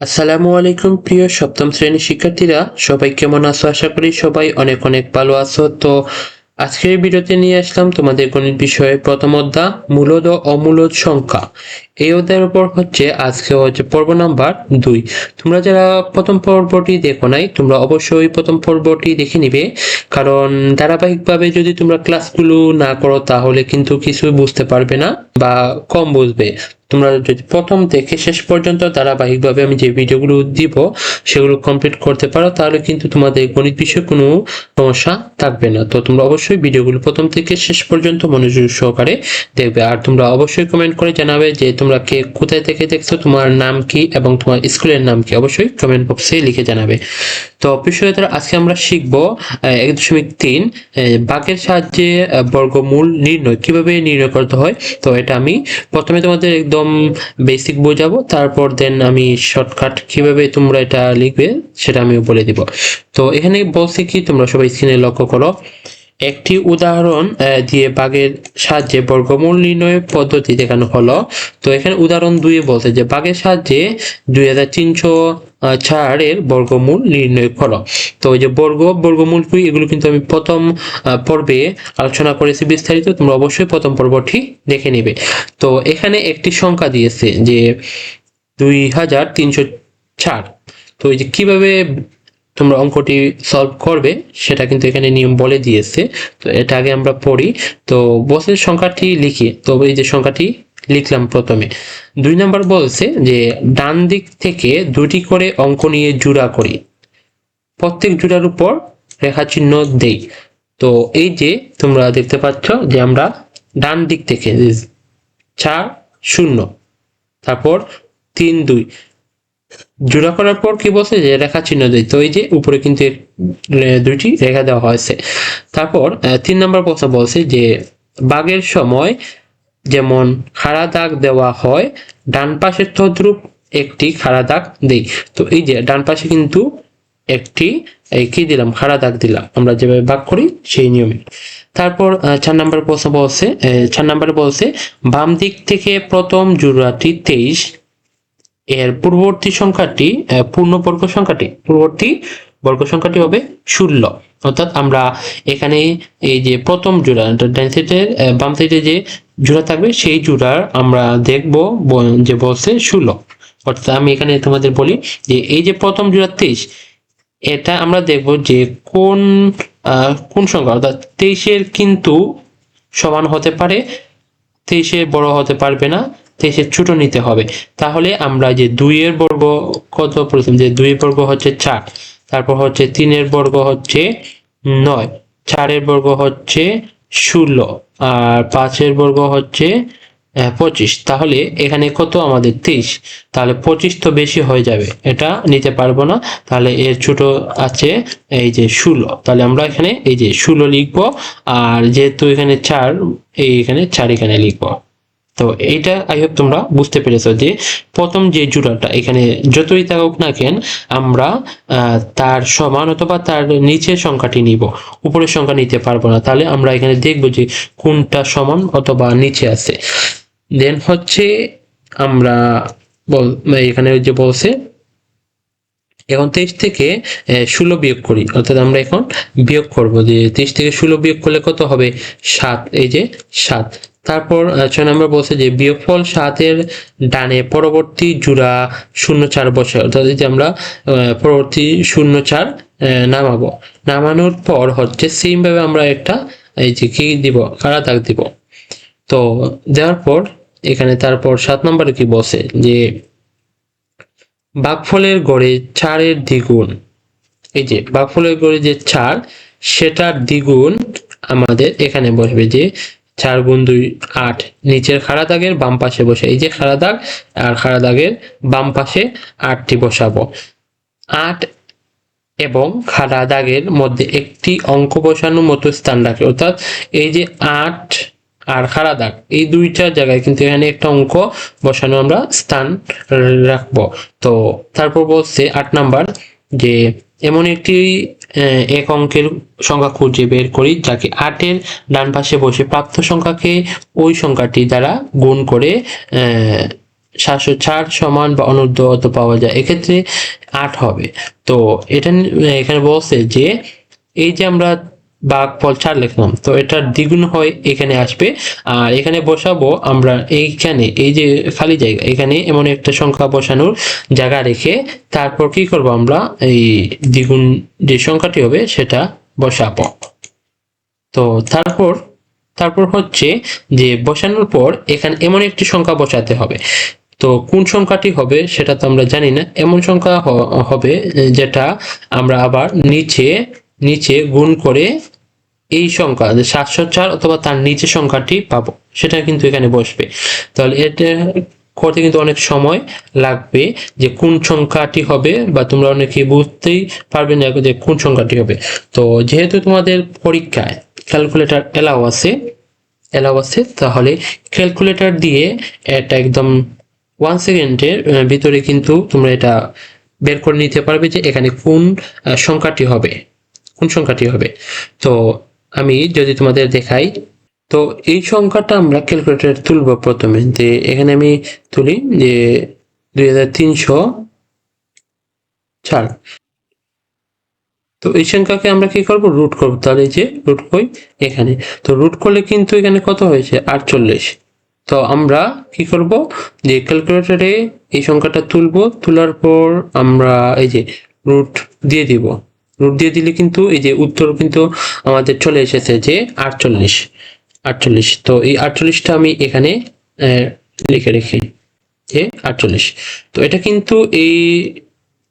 আসসালামু আলাইকুম, প্রিয় সপ্তম শ্রেণির শিক্ষার্থীরা। সবাই কেমন আছো? আশা করি সবাই অনেক অনেক ভালো আছো। তো আজকের ভিডিওতে নিয়ে আসলাম তোমাদের গণিত বিষয়ে প্রথম অধ্যায়, মূলদ ও অমূলদ সংখ্যা। এই অধ্যায়ের উপর হচ্ছে আজকে হচ্ছে পর্ব নাম্বার দুই। তোমরা যারা প্রথম পর্বটি দেখো নাই, তোমরা অবশ্যই প্রথম পর্বটি দেখে নিবে। কারণ ধারাবাহিকভাবে যদি তোমরা ক্লাসগুলো না করো, তাহলে কিন্তু কিছুই বুঝতে পারবে না বা কম বুঝবে। তোমরা যদি প্রথম থেকে শেষ পর্যন্ত ধারাবাহিকভাবে আমি যে ভিডিওগুলো দিব, সেগুলো কমপ্লিট করতে পারো, তাহলে কিন্তু তোমাদের গণিত বিষয়ে কোনো সমস্যা থাকবে না। তো তোমরা অবশ্যই ভিডিওগুলো প্রথম থেকে শেষ পর্যন্ত মনোযোগ সহকারে দেখবে। আর তোমরা অবশ্যই কমেন্ট করে জানাবে যে তোমরা কে কোথায় থেকে দেখছ, তোমার নাম কি এবং তোমার স্কুলের নাম কি, অবশ্যই কমেন্ট বক্সে লিখে জানাবে। তো বিষয়টা আজকে আমরা শিখব এক দশমিক তিন বাঘের সাহায্যে বর্গমূল নির্ণয়। কীভাবে নির্ণয় করতে হয়? তো এটা আমি প্রথমে তোমাদের একদম বেসিক বোঝাবো, তারপর দেন আমি শর্টকাট কীভাবে তোমরা এটা লিখবে, সেটা আমি বলে দিব। তো এখানে বলছি কি, তোমরা সবাই স্ক্রিনে লক্ষ্য করো। একটি উদাহরণ দিয়ে বাঘের সাহায্যে বর্গমূল নির্ণয় পদ্ধতি দেখানো হলো। তো এখানে উদাহরণ দুয়ে বলছে যে, বাঘের সাহায্যে দুই হাজার তিনশো ছাড়ের বর্গমূল নির্ণয় করো। তো ওই যে বর্গ, বর্গমূল কি, এগুলো কিন্তু আমি প্রথম পর্বে আলোচনা করেছি বিস্তারিত, তোমরা অবশ্যই প্রথম পর্বটি দেখে নিবে। তো এখানে একটি সংখ্যা দিয়েছে যে, দুই হাজার তিনশো ছাড়। তো এই যে কীভাবে তোমরা অঙ্কটি সলভ করবে, সেটা কিন্তু এখানে নিয়ম বলে দিয়েছে। তো এটা আগে আমরা পড়ি। তো বসের সংখ্যাটি লিখি। তো এই যে সংখ্যাটি লিখলাম প্রথমে। দুই নাম্বার বলছে যে, ডান দিক থেকে দুটি করে অঙ্ক নিয়ে জোড়া করি। প্রত্যেক জোড়ার উপর রেখা চিহ্ন দেই। তো এই যে তোমরা দেখতে পাচ্ছ যে আমরা ডান দিক থেকে চার, শূন্য, তারপর তিন, দুই জোড়া করার পর কি বলছে যে রেখা চিহ্ন দেয় তো এই যে উপরে কিন্তু দুইটি রেখা দেওয়া হয়েছে। তারপর তিন নম্বর প্রশ্ন বলছে যে বাঘের সময় যেমন খাড়া দাগ দেওয়া হয়, ডান পাশের তদ্রূপ একটি খাড়া দাগ দেই। তো এই যে ডান পাশে কিন্তু একটি, এই কি দিলাম? খাড়া দাগ দিলাম। আমরা যেভাবে ভাগ করি সেই নিয়মে। তারপর চার নম্বর প্রশ্ন বলছে চার নম্বরে বলছে, বাম দিক থেকে প্রথম জোড়াটি তেইশ এর পূর্ববর্তী সংখ্যাটি পূর্ণবর্গ সংখ্যাটি, পূর্ববর্তী বর্গ সংখ্যাটি হবে ষোলো অর্থাৎ আমরা এখানে এই যে প্রথম জোড়া ডান সাইডের বাম সাইডে যে জোড়া থাকবে, সেই জোড়ার আমরা দেখব যে বলছে ষোলো অর্থাৎ আমি এখানে তোমাদের বলি যে এই যে প্রথম জোড়া তেইশ, এটা আমরা দেখব যে কোন কোন সংখ্যা, অর্থাৎ তেইশের কিন্তু সমান হতে পারে তেইশের বড় হতে পারবে না তেইশের ছোট নিতে হবে। তাহলে আমরা যে দুইয়ের বর্গ কত প্রথম যে দুইয়ের বর্গ হচ্ছে চার, তারপর হচ্ছে তিনের বর্গ হচ্ছে নয়, চারের বর্গ হচ্ছে ষোলো, আর পাঁচের বর্গ হচ্ছে পঁচিশ। তাহলে এখানে কত? আমাদের তেইশ তাহলে পঁচিশ তো বেশি হয়ে যাবে। এটা নিতে পারব না। তাহলে এর ছোট আছে এই যে ষোলো। তাহলে আমরা এখানে এই যে ষোলো লিখব, আর যেহেতু এখানে চার, এই এখানে চার এখানে লিখব। তো এইটা আই হোপ তোমরা বুঝতে পেরেছ যে প্রথম যে জোড়াটা এখানে যতই থাকুক না কেন আমরা তার সমান অথবা তার নিচের সংখ্যাটি নিব। উপরের সংখ্যা নিতে পারব না। তাহলে আমরা এখানে দেখব যে কোনটা সমান অথবা নিচে আছে। দেন হচ্ছে আমরা বল, এখানে যে বলছে, এখন তেইশ থেকে ষোলো বিয়োগ করি। অর্থাৎ আমরা এখন বিয়োগ করব যে তেইশ থেকে ষোলো বিয়োগ করলে কত হবে? সাত। এই যে সাত। তারপর ছয় নম্বর বলছে যে, বিয়োগফল সাতের ডানে পরবর্তী জোড়া শূন্য চার বসে অর্থাৎ যে আমরা পরবর্তী শূন্য চার নামাবো। নামানোর পর হচ্ছে সেম ভাবে আমরা একটা, এই যে কি দিব? কারা দাগ দিব। তো দেওয়ার পর, এখানে তারপর সাত নম্বরে কি বসে যে বাঘফলের গড়ে চারের দ্বিগুণ। এই যে বাঘফলের গড়ে যে চার, সেটার দ্বিগুণ আমাদের এখানে বসবে যে চার গুণ দুই আট। নিচের খাড়া দাগের বাম পাশে বসে। এই যে খাড়া দাগ, আর খাড়া দাগের বাম পাশে আটটি বসাবো। আট এবং খাড়া দাগের মধ্যে একটি অঙ্ক বসানোর মতো স্থান রাখে। অর্থাৎ এই যে আট আর খাড়া দাগ, এই দুইটা জায়গায় কিন্তু এখানে একটা অঙ্ক বসানো আমরা স্থান রাখব। তো তারপর বলছে আট নাম্বার যে, এমন একটি এক অঙ্কের সংখ্যা খুঁজে বের করি, যাকে আটের ডান পাশে বসে প্রাপ্ত সংখ্যাকে ওই সংখ্যাটি দ্বারা গুণ করে সাতশো ছাড় সমান বা অনুর্ধ অত পাওয়া যায়। এক্ষেত্রে আট হবে। তো এটা এখানে বলছে যে, এই যে আমরা বাঘ, ফল, চার লিখলাম। তো এটার দ্বিগুণ হয় এখানে আসবে। আর এখানে বসাবো আমরা এইখানে, এই যে খালি জায়গা, এখানে এমন একটা সংখ্যা বসানোর জায়গা রেখে তারপর কি করব আমরা? এই দ্বিগুণ যে সংখ্যাটি হবে সেটা বসাবো। তো তারপর তারপর হচ্ছে যে বসানোর পর এখানে এমন একটি সংখ্যা বসাতে হবে। তো কোন সংখ্যাটি হবে সেটা তো আমরা জানি না। এমন সংখ্যা হবে যেটা আমরা আবার নিচে নিচে গুণ করে এই সংখ্যা সাতশো চার অথবা তার নিচে সংখ্যাটি পাবো, সেটা কিন্তু এখানে বসবে। তাহলে এটা করতে কিন্তু অনেক সময় লাগবে যে কোন সংখ্যাটি হবে বা তোমরা অনেকে বুঝতেই পারবে না যে কোন সংখ্যাটি হবে। তো যেহেতু তোমাদের পরীক্ষায় ক্যালকুলেটর এলাও আছে এলাও আছে, তাহলে ক্যালকুলেটর দিয়ে এটা একদম ওয়ান সেকেন্ডের ভিতরে কিন্তু তোমরা এটা বের করে নিতে পারবে যে এখানে কোন সংখ্যাটি হবে। কোন সংখ্যাটি হবে? তো আমি যদি তোমাদের দেখাই, তো এই সংখ্যাটা আমরা ক্যালকুলেটর তুলব প্রথমে, যে এখানে আমি তুলি যে দুই হাজার তিনশো চার। তো এই সংখ্যাকে আমরা কি করব? রুট করব। তাহলে যে রুট কই? এখানে। তো রুট করলে কিন্তু এখানে কত হয়েছে? আটচল্লিশ। তো আমরা কি করব? যে ক্যালকুলেটরে এই সংখ্যাটা তুলব, তোলার পর আমরা এই যে রুট দিয়ে দিব। রুট দিয়ে দিলে কিন্তু এই যে উত্তর কিন্তু আমাদের চলে এসেছে যে আটচল্লিশ। আটচল্লিশ। তো এই আটচল্লিশটা আমি এখানে লিখে রেখি যে আটচল্লিশ। তো এটা কিন্তু এই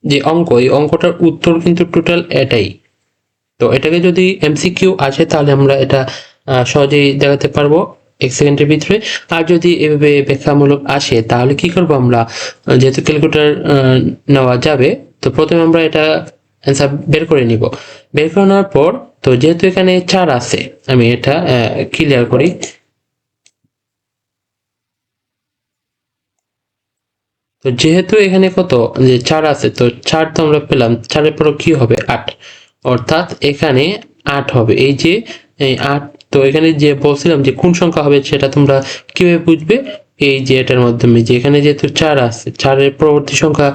যে অঙ্ক, এই অঙ্কটার উত্তর কিন্তু টোটাল এটাই। তো এটাকে যদি এমসিকিউ আসে তাহলে আমরা এটা সহজেই দেখাতে পারব এক সেকেন্ডের ভিতরে। আর যদি এভাবে ব্যাখ্যামূলক আসে তাহলে কি করব আমরা? যেহেতু ক্যালকুলেটর নেওয়া যাবে, তো প্রথমে আমরা এটা অ্যান্সার বের করে নিব। বের করে নেওয়ার পর, তো যেহেতু এখানে চার আছে, আমি এটা ক্লিয়ার করি। তো যেহেতু এখানে কত, যে চার আছে, তো চার তো আমরা পেলাম, চারের পর কি হবে? আট। অর্থাৎ এখানে আট হবে। এই যে আট, তো এখানে যে বলছিলাম যে কোন সংখ্যা হবে সেটা তোমরা কীভাবে বুঝবে? এই যে এটার মাধ্যমে যে এখানে যেহেতু চার আছে, চারের পরবর্তী সংখ্যা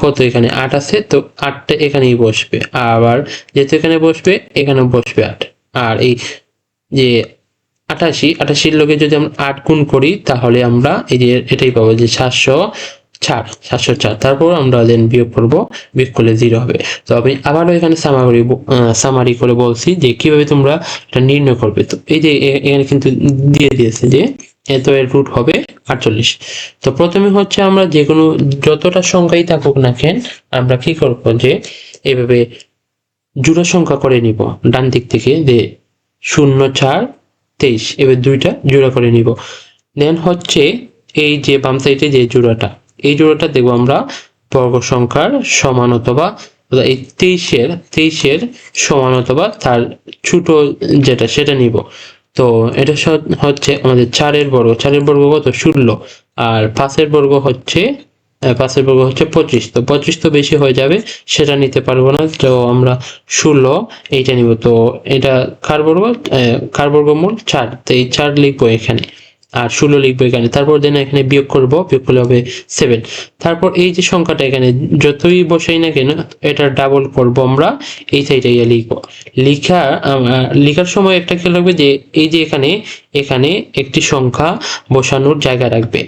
কত এখানে? আট আছে, তো আটটা এখানেই বসবে। আবার যেহেতু এখানে বসবে, এখানেও বসবে আট। আর এই যে আটাশি, আটাশির লোকে যদি আমরা আট গুণ করি, তাহলে আমরা এই যে এটাই পাবো যে সাতশো চার সাতশো চার। তারপর আমরা দেন বিয়োগ করব, বিয়োগ করলে জিরো হবে। তো আমি আবারও এখানে সামারি সামারি করে বলছি যে কীভাবে তোমরা এটা নির্ণয় করবে। তো এই যে এখানে কিন্তু দিয়ে দিয়েছে যে এত এর রুট হবে আটচল্লিশ। তো প্রথমে হচ্ছে আমরা যে কোনো যতটা সংখ্যাই থাকুক না কেন, আমরা কি করব যে এইভাবে জোড়া সংখ্যা করে নিব, ডান দিক থেকে যে শূন্য, চার, তেইশ, এবার দুইটা জোড়া করে নিব। দেন হচ্ছে এই যে বাম সাইডে যে জোড়াটা, এই জোড়াটা দেখব আমরা বর্গ সংখ্যার সমান অথবা এই তেইশের তেইশের সমান অথবা তার ছোট যেটা, সেটা নিব। তো এটা হচ্ছে আমাদের চারের বর্গ। চারের বর্গ কত? ষোলো। আর পাঁচের বর্গ হচ্ছে পাঁচের বর্গ হচ্ছে পঁচিশ। তো পঁচিশ তো বেশি হয়ে যাবে, সেটা নিতে পারব না। তো আমরা ষোলো এইটা নিব। তো এটা কার বর্গ? কার বর্গমূল? চার। তো এই চার লিখব এখানে। আর ষোলো লিখব এখানে। তারপর দেন এখানে বিয়োগ করব, বিয়োগ করলে হবে সেভেন তারপর এই যে সংখ্যাটা এখানে যতই বসাই না কেন, এটা ডাবল করব আমরা, এই সাইডে লিখব। লিখা লিখার সময় একটা খেয়াল রাখবে যে এই যে এখানে এখানে একটি সংখ্যা বসানোর জায়গা রাখবে।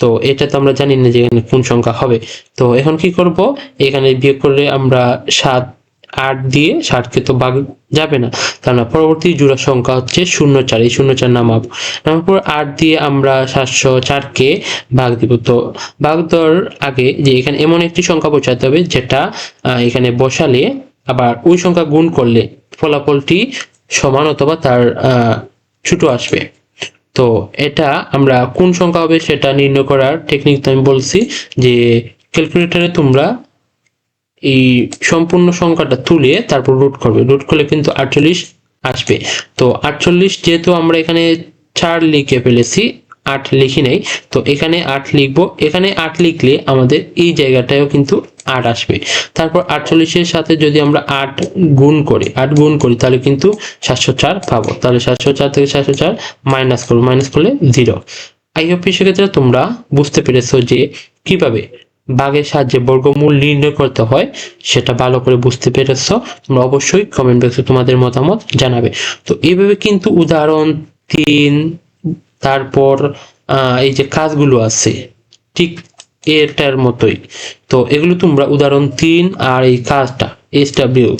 তো এটা তো আমরা জানি না যে এখানে কোন সংখ্যা হবে। তো এখন কি করব? এখানে বিয়োগ করলে আমরা সাত আট দিয়ে ষাটকে তো ভাগ যাবে না। তার না পরবর্তী জোড়া সংখ্যা হচ্ছে শূন্য চার। এই শূন্য চার নামাবো। নামার আট দিয়ে আমরা সাতশো চারকে ভাগ দিব। তো ভাগ দেওয়ার আগে যে এখানে এমন একটি সংখ্যা বসাতে হবে, যেটা এখানে বসালে আবার ওই সংখ্যা গুণ করলে ফলাফলটি সমান অথবা তার ছোট আসবে। তো এটা আমরা কোন সংখ্যা হবে সেটা নির্ণয় করার টেকনিক তো আমি বলছি, যে ক্যালকুলেটরে তোমরা এই সম্পূর্ণ সংখ্যাটা তুলে তারপর রুট করবে। রুট করলে কিন্তু আটচল্লিশ আসবে। তো আটচল্লিশ যেহেতু আমরা এখানে চার লিখে ফেলেছি, আট লিখি নাই, তো এখানে আট লিখব। এখানে আট লিখলে আমাদের এই জায়গাটায়ও কিন্তু আট আসবে। তারপর আটচল্লিশের সাথে যদি আমরা আট গুণ করি, আট গুণ করি, তাহলে কিন্তু সাতশো চার পাবো। তাহলে সাতশো চার থেকে সাতশো চার মাইনাস করব। মাইনাস করলে জিরো আইওপি সেক্ষেত্রে তোমরা বুঝতে পেরেছ যে কীভাবে বাঘের সাহায্যে বর্গমূল নির্ণয় করতে হয়, সেটা ভালো করে বুঝতে পেরেছ, তোমরা অবশ্যই কমেন্ট বক্সে তোমাদের মতামত জানাবে। তো এইভাবে কিন্তু উদাহরণ তিন, তারপর এই যে কাজগুলো আছে, ঠিক এটার মতোই। তো এগুলো তোমরা উদাহরণ তিন আর এই কাজটা এস ডাব্লিউ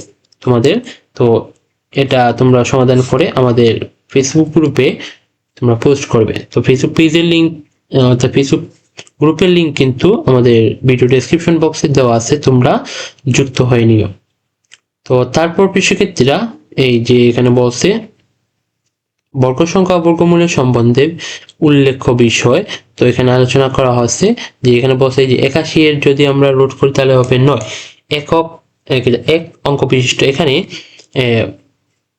তোমাদের, তো এটা তোমরা সমাধান করে আমাদের ফেসবুক গ্রুপে তোমরা পোস্ট করবে। তো ফেসবুক পেজের লিঙ্ক অর্থাৎ ফেসবুক গ্রুপের লিঙ্ক কিন্তু আমাদের ভিডিও ডেসক্রিপশন বক্সে দেওয়া আছে, তোমরা যুক্ত হয়ে নিও। তো তারপর শিক্ষার্থীরা এই যে এখানে বলছে, বর্গ সংখ্যা বর্গমূলের সম্বন্ধে উল্লেখ্য বিষয়। তো এখানে আলোচনা করা হচ্ছে যে এখানে বলছে যে একাশি এর যদি আমরা রুট করি তাহলে হবে নয়। একক, এক- অঙ্ক বিশিষ্ট এখানে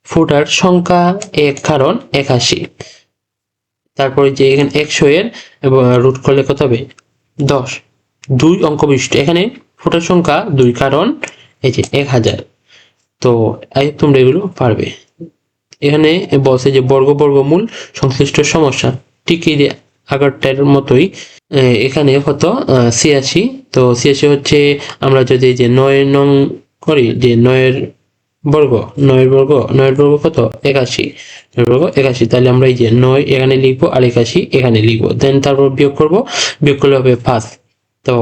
ফুটার সংখ্যা এক, কারণ একাশি। তারপরে যে এখানে একশো এর রুট করলে কত হবে? দশ। দুই অঙ্ক বিশিষ্ট। এখানে ফুটার সংখ্যা দুই, কারণ এই যে এক হাজার। তো, এই তোমরা এগুলো পারবে। এখানে বলছে যে বর্গ, বর্গমূল সংশ্লিষ্ট সমস্যা। ঠিক এই আগেরটার মতোই এখানে কত? ছিয়াশি। তো ছিয়াশি হচ্ছে আমরা যদি যে নয় নং করি, যে নয়ের বর্গ নয়ের বর্গ নয়ের বর্গ কত? একাশি। নয় বর্গ, একাশি। তাহলে আমরা এই যে নয় এখানে লিখব আর একাশি এখানে লিখব। দেন তারপর বিয়োগ করব। বিয়োগ করলে হবে পাঁচ। তো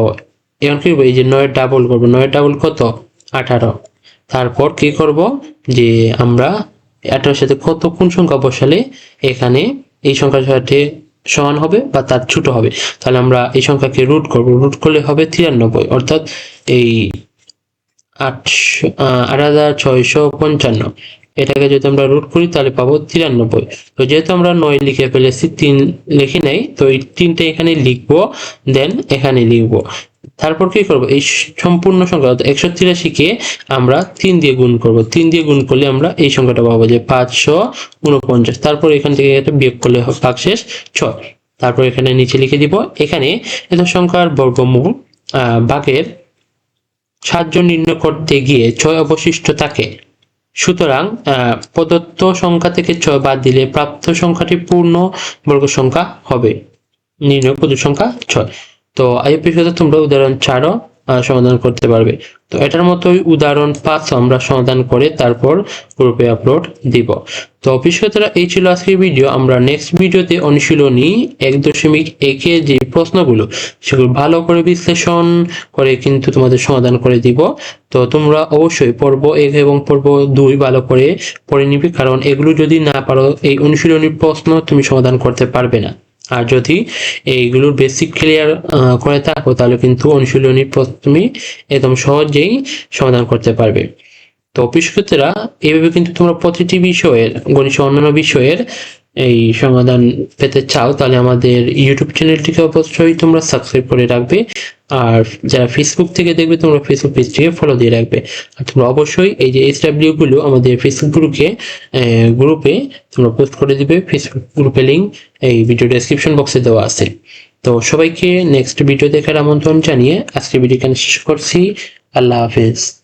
এখন কি করব? এই যে নয়ের ডাবল করব। নয়ের ডাবল কত? আঠারো। তারপর কি করব? যে আমরা আঠারোর সাথে কত কোন সংখ্যা বসালে এখানে এই সংখ্যার সাথে সমান হবে বা তার ছোট হবে? তাহলে আমরা এই সংখ্যাকে রুট করব। রুট করলে হবে তিরানব্বই। অর্থাৎ এই আটশো আট হাজার ছয়শো পঞ্চান্ন। এটাকে যদি আমরা রুট করি তাহলে পাবো তিরানব্বই। তো যেহেতু আমরা নয় লিখে ফেলেছি তিন লিখি নাই তো এই তিনটে এখানে লিখব দেন এখানে লিখব। তারপর কি করব? এই সম্পূর্ণ সংখ্যা অর্থাৎ একশো তিরাশিকে আমরা তিন দিয়ে গুণ করব। তিন দিয়ে গুণ করলে আমরা এই সংখ্যাটা পাবো যে পাঁচশো উনপঞ্চাশ। তারপর এখান থেকে একটা বিয়োগ করলে ভাগশেষ ছয়। তারপর এখানে নিচে লিখে দিব। এখানে এত সংখ্যার বর্গমূল আহ, ভাগের সাহায্য নির্ণয় করতে গিয়ে ছয় অবশিষ্ট থাকে। সুতরাং প্রদত্ত সংখ্যা থেকে ছয় বাদ দিলে প্রাপ্ত সংখ্যাটি পূর্ণ বর্গ সংখ্যা হবে। নির্ণয় প্রদত্ত সংখ্যা ছয়। তো এই সাথে তোমরা উদাহরণ আহ, সমাধান করতে পারবে। তো এটার মতোই উদাহরণ পাঁচ, আমরা সমাধান করে তারপর গ্রুপে আপলোড দিব। তো অফিসগতরা এই ছিল আজকের ভিডিও আমরা নেক্সট ভিডিওতে অনুশীলনী এক দশমিক একে যে প্রশ্নগুলো, সেগুলো ভালো করে বিশ্লেষণ করে কিন্তু তোমাদের সমাধান করে দিব। তো তোমরা অবশ্যই পর্ব এক এবং পর্ব দুই ভালো করে পড়ে নিবে, কারণ এগুলো যদি না পারো, এই অনুশীলনীর প্রশ্ন তুমি সমাধান করতে পারবে না। আর যদি এইগুলোর বেসিক ক্লিয়ার করে থাকো, তাহলে কিন্তু অনুশীলনী তুমি একদম সহজেই সমাধান করতে পারবে। তো অফিসকর্তারা এইভাবে কিন্তু তোমরা প্রতিটি বিষয়ের, গণিত অন্যান্য বিষয়ের এই সমাধান পেতে চাও, তাহলে আমাদের ইউটিউব চ্যানেলটিকে অবশ্যই তোমরা সাবস্ক্রাইব করে রাখবে। আর যারা ফেসবুক থেকে দেখবে, তোমরা ফেসবুক পেজটিকে ফলো দিয়ে রাখবে। আর তোমরা অবশ্যই এই যে এসগুলো আমাদের ফেসবুক গ্রুপে গ্রুপে তোমরা পোস্ট করে দিবে। ফেসবুক গ্রুপে লিঙ্ক এই ভিডিও ডেসক্রিপশন বক্সে দেওয়া আছে। তো সবাইকে নেক্সট ভিডিও দেখার আমন্ত্রণ জানিয়ে আজকে ভিডিও এখানে শেষ করছি। আল্লাহ হাফেজ।